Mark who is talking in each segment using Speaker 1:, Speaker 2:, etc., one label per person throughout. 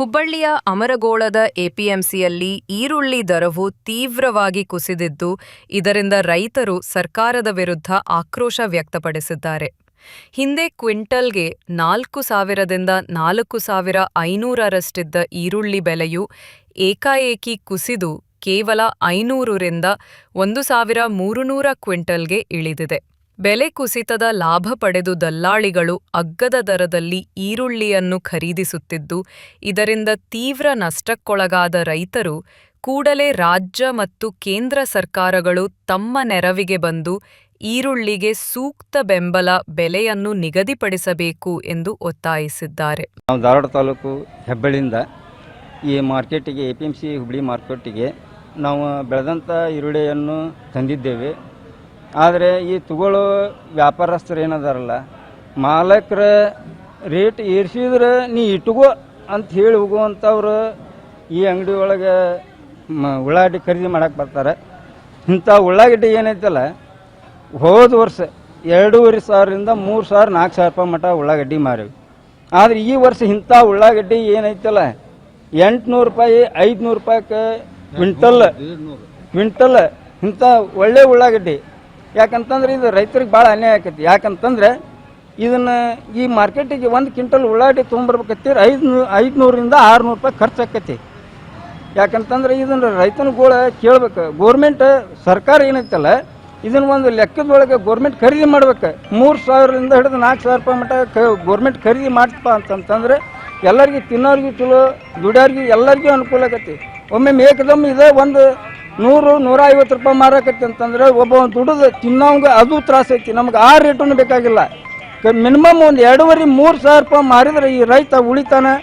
Speaker 1: ಹುಬ್ಬಳ್ಳಿಯ ಅಮರಗೋಳದ ಎಪಿಎಂಸಿಯಲ್ಲಿ ಈರುಳ್ಳಿ ದರವು ತೀವ್ರವಾಗಿ ಕುಸಿದಿದ್ದು, ಇದರಿಂದ ರೈತರು ಸರ್ಕಾರದ ವಿರುದ್ಧ ಆಕ್ರೋಶ ವ್ಯಕ್ತಪಡಿಸಿದ್ದಾರೆ. ಹಿಂದೆ ಕ್ವಿಂಟಲ್ಗೆ ನಾಲ್ಕು ಸಾವಿರದಿಂದ ನಾಲ್ಕು ಸಾವಿರ ಐನೂರರಷ್ಟಿದ್ದ ಈರುಳ್ಳಿ ಬೆಲೆಯು ಏಕಾಏಕಿ ಕುಸಿದು ಕೇವಲ ಐನೂರರಿಂದ ಒಂದು ಸಾವಿರ ಮೂರುನೂರ ಕ್ವಿಂಟಲ್ಗೆ ಇಳಿದಿದೆ. ಬೆಲೆ ಕುಸಿತದ ಲಾಭ ಪಡೆದು ದಲ್ಲಾಳಿಗಳು ಅಗ್ಗದ ದರದಲ್ಲಿ ಈರುಳ್ಳಿಯನ್ನು ಖರೀದಿಸುತ್ತಿದ್ದು, ಇದರಿಂದ ತೀವ್ರ ನಷ್ಟಕ್ಕೊಳಗಾದ ರೈತರು ಕೂಡಲೇ ರಾಜ್ಯ ಮತ್ತು ಕೇಂದ್ರ ಸರ್ಕಾರಗಳು ತಮ್ಮ ನೆರವಿಗೆ ಬಂದು ಈರುಳ್ಳಿಗೆ ಸೂಕ್ತ ಬೆಂಬಲ ಬೆಲೆಯನ್ನು ನಿಗದಿಪಡಿಸಬೇಕು ಎಂದು ಒತ್ತಾಯಿಸಿದ್ದಾರೆ.
Speaker 2: ನಾವು ಧಾರವಾಡ ತಾಲೂಕು ಹೆಬ್ಬಳ್ಳಿಯಿಂದ ಈ ಮಾರ್ಕೆಟಿಗೆ, A P M C Hubli ಮಾರ್ಕೆಟಿಗೆ ನಾವು ಬೆಳೆದಂಥ ಈರುಳ್ಳಿಯನ್ನು ತಂದಿದ್ದೇವೆ. ಆದರೆ ಈ ತಗೊಳ್ಳೋ ವ್ಯಾಪಾರಸ್ಥರು ಏನದಾರಲ್ಲ ಮಾಲಕರ ರೇಟ್ ಏರಿಸಿದ್ರೆ ನೀ ಇಟ್ಕೋ ಅಂತ ಹೇಳಿ ಹೋಗುವಂಥವ್ರು ಈ ಅಂಗಡಿ ಒಳಗೆ ಮ ಉಳ್ಳಾಗಡ್ಡಿ ಖರೀದಿ ಮಾಡಕ್ಕೆ ಬರ್ತಾರೆ. ಇಂಥ ಉಳ್ಳಾಗಡ್ಡಿ ಏನೈತಲ್ಲ ಹೋದ ವರ್ಷ ಎರಡೂವರೆ ಸಾವಿರದಿಂದ ಮೂರು ಸಾವಿರ ನಾಲ್ಕು ಸಾವಿರ ರೂಪಾಯಿ ಮಟ್ಟ ಉಳ್ಳಾಗಡ್ಡಿ ಮಾರಿವಿ. ಆದರೆ ಈ ವರ್ಷ ಇಂಥ ಉಳ್ಳಾಗಡ್ಡಿ ಏನೈತಲ್ಲ ಎಂಟುನೂರು ರೂಪಾಯಿ ಐದುನೂರು ರೂಪಾಯಿಗೆ ಕ್ವಿಂಟಲ್. ಕ್ವಿಂಟಲ್ ಇಂಥ ಒಳ್ಳೆ ಉಳ್ಳಾಗಡ್ಡಿ. ಯಾಕಂತಂದ್ರೆ ಇದು ರೈತರಿಗೆ ಭಾಳ ಅನ್ಯಾಯ ಆಕೈತಿ. ಯಾಕಂತಂದ್ರೆ ಇದನ್ನ ಈ ಮಾರ್ಕೆಟಿಗೆ ಒಂದು ಕ್ವಿಂಟಲ್ ಉಳ್ಳಾಗಡ್ಡಿ ತೊಗೊಂಬರ್ಬೇಕತ್ತೀರಿ ಐದು ಐದುನೂರಿಂದ ಆರುನೂರು ರೂಪಾಯಿ ಖರ್ಚು ಆಕೈತಿ ಯಾಕಂತಂದ್ರೆ ಇದನ್ನ ರೈತನುಗಳ ಕೇಳ್ಬೇಕು. ಗೋರ್ಮೆಂಟ್, ಸರ್ಕಾರ ಏನೈತಲ್ಲ, ಇದನ್ನ ಒಂದು ಲೆಕ್ಕದೊಳಗೆ ಗೋರ್ಮೆಂಟ್ ಖರೀದಿ ಮಾಡ್ಬೇಕು. ಮೂರು ಸಾವಿರದಿಂದ ಹಿಡಿದು ನಾಲ್ಕು ಸಾವಿರ ರೂಪಾಯಿ ಮಟ್ಟ ಕ, ಗೋರ್ಮೆಂಟ್ ಖರೀದಿ ಮಾಡ್ತಪ್ಪ ಅಂತಂತಂದ್ರೆ ಎಲ್ಲರಿಗೂ ತಿನ್ನೋರಿಗೂ ಚಲೋ, ದುಡಿಯೋರಿಗೆ ಎಲ್ಲರಿಗೂ ಅನುಕೂಲ ಆಗತ್ತೆ. ಒಮ್ಮೆ ಮೇಕದಮ್ಮ ಇದೇ ಒಂದು ನೂರು ನೂರ ಐವತ್ತು ರೂಪಾಯಿ ಮಾರಾಕತ್ತಿ ಅಂತಂದ್ರೆ ಒಬ್ಬ ದುಡಿದು ತಿನ್ನೋಂಗ ಅದು ತ್ರಾಸ ಐತಿ. ನಮ್ಗೆ ಆ ರೇಟನ್ನು ಬೇಕಾಗಿಲ್ಲ. ಮಿನಿಮಮ್ ಒಂದು ಎರಡೂವರೆ, ಮೂರು ಸಾವಿರ ರೂಪಾಯಿ ಮಾರಿದ್ರೆ ಈ ರೈತ ಉಳಿತಾನೆ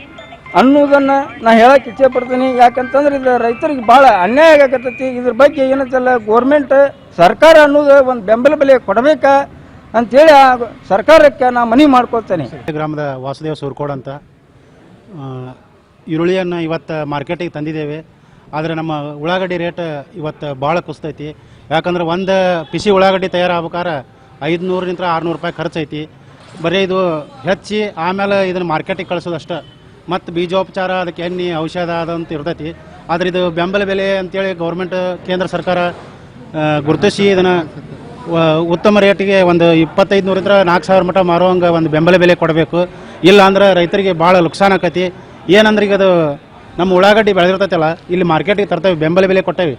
Speaker 2: ಅನ್ನೋದನ್ನ ನಾ ಹೇಳಕ್ಕೆ ಇಚ್ಛೆ ಪಡ್ತೀನಿ ಯಾಕಂತಂದ್ರೆ ಇದು ರೈತರಿಗೆ ಭಾಳ ಅನ್ಯಾಯ ಆಗಕತ್ತೈತಿ. ಇದ್ರ ಬಗ್ಗೆ ಏನಂತಲ್ಲ ಗೋರ್ಮೆಂಟ್ ಸರ್ಕಾರ ಅನ್ನೋದು ಒಂದು ಬೆಂಬಲ ಬೆಲೆ ಕೊಡಬೇಕಾ ಅಂತೇಳಿ ಆ ಸರ್ಕಾರಕ್ಕೆ ನಾ ಮನವಿ ಮಾಡ್ಕೊಳ್ತೇನೆ.
Speaker 3: ಗ್ರಾಮದ ವಾಸುದೇವ ಸೂರ್ಕೋಡ್ ಅಂತ ಈರುಳ್ಳಿಯನ್ನು ಇವತ್ತು ಮಾರ್ಕೆಟಿಗೆ ತಂದಿದ್ದೇವೆ. ಆದರೆ ನಮ್ಮ ಉಳ್ಳಾಗಡ್ಡಿ ರೇಟ್ ಇವತ್ತು ಭಾಳ ಕುಸ್ತೈತಿ. ಯಾಕಂದ್ರೆ ಒಂದು ಪಿಸಿ ಉಳ್ಳಾಗಡ್ಡಿ ತಯಾರಾಗ್ಬೇಕಾರೆ ಐದುನೂರರಿಂದ ಆರುನೂರು ರೂಪಾಯಿ ಖರ್ಚೈತಿ. ಬರೀ ಇದು ಹೆಚ್ಚಿ ಆಮೇಲೆ ಇದನ್ನು ಮಾರ್ಕೆಟಿಗೆ ಕಳಿಸೋದಷ್ಟೇ ಮತ್ತು ಬೀಜೋಪಚಾರ, ಅದಕ್ಕೆ ಎಣ್ಣೆ, ಔಷಧ ಅದಂತ ಇರ್ತೈತಿ. ಆದರೆ ಇದು ಬೆಂಬಲ ಬೆಲೆ ಅಂತೇಳಿ ಗೌರ್ಮೆಂಟ್ ಕೇಂದ್ರ ಸರ್ಕಾರ ಗುರುತಿಸಿ ಇದನ್ನು ಉತ್ತಮ ರೇಟಿಗೆ ಒಂದು ಇಪ್ಪತ್ತೈದು ನೂರಿಂದ ನಾಲ್ಕು ಸಾವಿರ ಮಟ್ಟ ಮಾರುವಂಗೆ ಒಂದು ಬೆಂಬಲ ಬೆಲೆ ಕೊಡಬೇಕು. ಇಲ್ಲ ಅಂದ್ರೆ ರೈತರಿಗೆ ಭಾಳ ನುಕ್ಸಾನ್ ಆಕತಿ. ಏನಂದ್ರೆ ಈಗ ಅದು ನಮ್ಮ ಉಳ್ಳಾಗಡ್ಡಿ ಬೆಳೆದಿರ್ತೈತಲ್ಲ ಇಲ್ಲಿ ಮಾರ್ಕೆಟಿಗೆ ತರ್ತೇವೆ ಬೆಂಬಲ ಬೆಲೆ ಕೊಟ್ಟೇವೆ.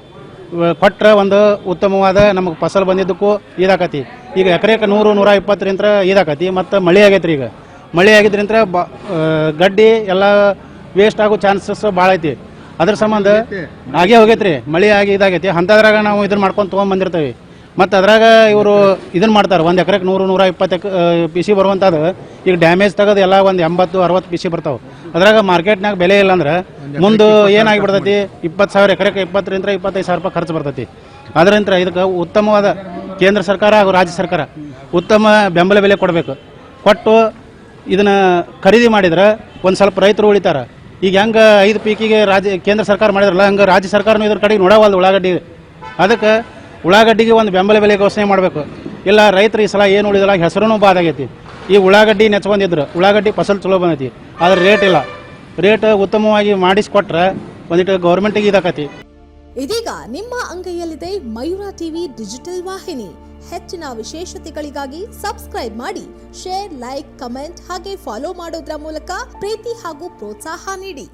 Speaker 3: ಕೊಟ್ಟರೆ ಒಂದು ಉತ್ತಮವಾದ ನಮಗೆ ಫಸಲು ಬಂದಿದ್ದಕ್ಕೂ ಇದಾಕತಿ. ಈಗ ಎಕರೆಗೆ ನೂರು ನೂರ ಇಪ್ಪತ್ತರಿಂದ ಇದಾಕತಿ ಮತ್ತು ಮಳೆ ಆಗೈತ್ರಿ ಈಗ. ಮಳೆ ಆಗಿದ್ರಿಂದ ಬ ಗಡ್ಡಿ ಎಲ್ಲ ವೇಸ್ಟ್ ಆಗೋ ಚಾನ್ಸಸ್ ಭಾಳ ಐತಿ. ಅದ್ರ ಸಂಬಂಧ ಆಗೇ ಹೋಗೈತ್ರಿ ಮಳೆ ಆಗಿ ಇದಾಗೈತಿ. ಅಂಥದ್ರಾಗ ನಾವು ಇದನ್ನ ಮಾಡ್ಕೊಂಡು ತೊಗೊಂಬಂದಿರ್ತೇವೆ ಮತ್ತು ಅದ್ರಾಗ ಇವರು ಇದನ್ನು ಮಾಡ್ತಾರೆ ಒಂದು ಎಕರೆಗೆ ನೂರು ನೂರ ಇಪ್ಪತ್ತು ಎಕ್ ಪಿ ಸಿ ಬರುವಂಥದ್ದು ಈಗ ಡ್ಯಾಮೇಜ್ ತೆಗೆದು ಎಲ್ಲ ಒಂದು ಎಂಬತ್ತು ಅರವತ್ತು ಪಿ ಸಿ ಬರ್ತಾವೆ. ಅದ್ರಾಗ ಮಾರ್ಕೆಟ್ನಾಗ ಬೆಲೆ ಇಲ್ಲ ಅಂದ್ರೆ ಮುಂದೆ ಏನಾಗಿಬಿಡ್ತೈತಿ ಇಪ್ಪತ್ತು ಸಾವಿರ ಎಕರೆಗೆ ಇಪ್ಪತ್ತರಿಂದ ಇಪ್ಪತ್ತೈದು ಸಾವಿರ ರೂಪಾಯಿ ಖರ್ಚು ಬರ್ತೈತಿ. ಅದರಿಂದ ಇದಕ್ಕೆ ಉತ್ತಮವಾದ ಕೇಂದ್ರ ಸರ್ಕಾರ ಹಾಗೂ ರಾಜ್ಯ ಸರ್ಕಾರ ಉತ್ತಮ ಬೆಂಬಲ ಬೆಲೆ ಕೊಡಬೇಕು. ಕೊಟ್ಟು ಇದನ್ನ ಖರೀದಿ ಮಾಡಿದ್ರೆ ಒಂದು ಸ್ವಲ್ಪ ರೈತರು ಉಳಿತಾರೆ. ಈಗ ಹೆಂಗೆ ಐದು ಪೀಕಿಗೆ ರಾಜ್ಯ ಕೇಂದ್ರ ಸರ್ಕಾರ ಮಾಡಿದ್ರಲ್ಲ ಹಂಗೆ ರಾಜ್ಯ ಸರ್ಕಾರನೂ ಇದ್ರ ಕಡೆಗೆ ನೋಡವಲ್ದು ಉಳ್ಳಾಗಡ್ಡಿ. ಅದಕ್ಕೆ ಉಳ್ಳಾಗಡ್ಡಿಗೆ ಒಂದು ಬೆಂಬಲ ಬೆಲೆ ಘೋಷಣೆ ಮಾಡಬೇಕು. ಇಲ್ಲ, ರೈತರು ಈ ಸಲ ಏನು ಉಳಿದಿಲ್ಲ ಹೆಸರೂ ಬಾದಾಗೈತಿ ಈ ಉಳ್ಳಾಗಡ್ಡಿ ನೆಚ್ಕೊಂಡಿದ್ರು. ಉಳ್ಳಾಗಡ್ಡಿ ಫಸಲ್ ಚಲೋ ಬಂದೈತಿ. ಆದ್ರೆ ರೇಟ್ ಇಲ್ಲ. ರೇಟ್ ಉತ್ತಮವಾಗಿ ಮಾಡಿಸಿಕೊಟ್ರೆ ಒಂದಿಟ್ಟು ಗೌರ್ಮೆಂಟಿಗೆ ಇದಾಕತಿ.
Speaker 4: ಇದೀಗ ನಿಮ್ಮ ಅಂಗೈಯಲ್ಲಿದೆ ಮಯೂರ ಟಿವಿ ಡಿಜಿಟಲ್ ವಾಹಿನಿ. ಹೆಚ್ಚಿನ ವಿಶೇಷತೆಗಳಿಗಾಗಿ ಸಬ್ಸ್ಕ್ರೈಬ್ ಮಾಡಿ ಶೇರ್ ಲೈಕ್ ಕಮೆಂಟ್ ಹಾಗೆ ಫಾಲೋ ಮಾಡೋದ್ರ ಮೂಲಕ ಪ್ರೀತಿ ಹಾಗೂ ಪ್ರೋತ್ಸಾಹ ನೀಡಿ.